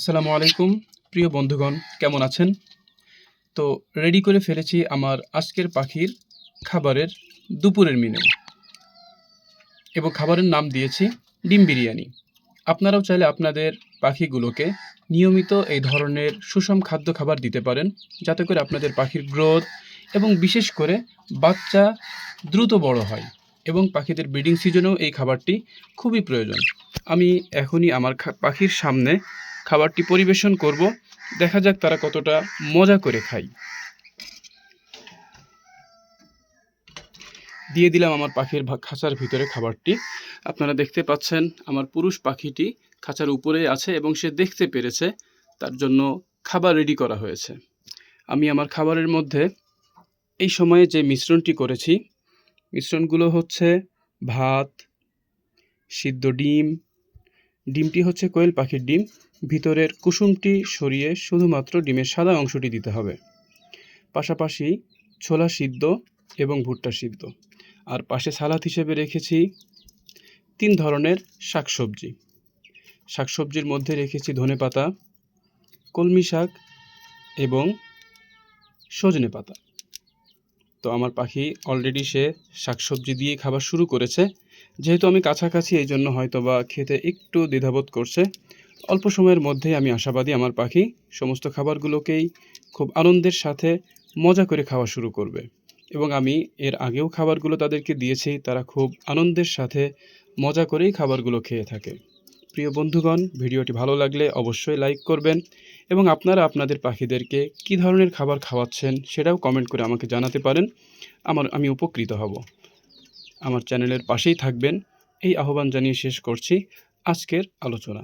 আসসালামু আলাইকুম, প্রিয় বন্ধুগণ, কেমন আছেন? তো রেডি করে ফেলেছি আমার আজকের পাখির খাবারের দুপুরের মেনু এবং খাবারের নাম দিয়েছি ডিম বিরিয়ানি। আপনারাও চাইলে আপনাদের পাখিগুলোকে নিয়মিত এই ধরনের সুষম খাদ্য খাবার দিতে পারেন, যাতে করে আপনাদের পাখির গ্রোথ এবং বিশেষ করে বাচ্চা দ্রুত বড় হয় এবং পাখিদের ব্রিডিং সিজনেও এই খাবারটি খুবই প্রয়োজন। আমি এখনই আমার পাখির সামনে খাবারটি পরিবেশন করব। দেখা যাক তারা কতটা মজা করে খায়। দিয়ে দিলাম আমার পাখির খাঁচার ভিতরে খাবারটি। আপনারা দেখতে পাচ্ছেন আমার পুরুষ পাখিটি খাঁচার উপরে আছে এবং সে দেখতে পেরেছে তার জন্য খাবার রেডি করা হয়েছে। আমি আমার খাবারের মধ্যে এই সময়ে যে মিশ্রণটি করেছি, মিশ্রণগুলো হচ্ছে ভাত, সিদ্ধ ডিম ডিমটি হচ্ছে কোয়েল পাখির ডিম। ভিতরের কুসুমটি সরিয়ে শুধুমাত্র ডিমের সাদা অংশটি দিতে হবে। পাশাপাশি ছোলা সিদ্ধ এবং ভুট্টা সিদ্ধ। আর পাশে সালাদ হিসেবে রেখেছি তিন ধরনের শাকসবজি। শাকসবজির মধ্যে রেখেছি ধনেপাতা কলমি শাক এবং সজনে পাতা। তো আমার পাখি অলরেডি সে শাকসবজি দিয়ে খাবার শুরু করেছে। যেহেতু আমি কাছাকাছি, এই জন্য হয়তো বা খেতে একটু দ্বিধাবোধ করছে। অল্প সময়ের মধ্যেই আমি আশাবাদী আমার পাখি সমস্ত খাবারগুলোকেই খুব আনন্দের সাথে মজা করে খাওয়া শুরু করবে। এবং আমি এর আগেও খাবারগুলো তাদেরকে দিয়েছি, তারা খুব আনন্দের সাথে মজা করেই খাবারগুলো খেয়ে থাকে। প্রিয় বন্ধুগণ, ভিডিওটি ভালো লাগলে অবশ্যই লাইক করবেন এবং আপনারা আপনাদের পাখিদেরকে কী ধরনের খাবার খাওয়াচ্ছেন সেটাও কমেন্ট করে আমাকে জানাতে পারেন। আমার, আমি উপকৃত হব। আমার চ্যানেলের পাশেই থাকবেন। এই আহ্বান জানিয়ে শেষ করছি। আজকের আলোচনা।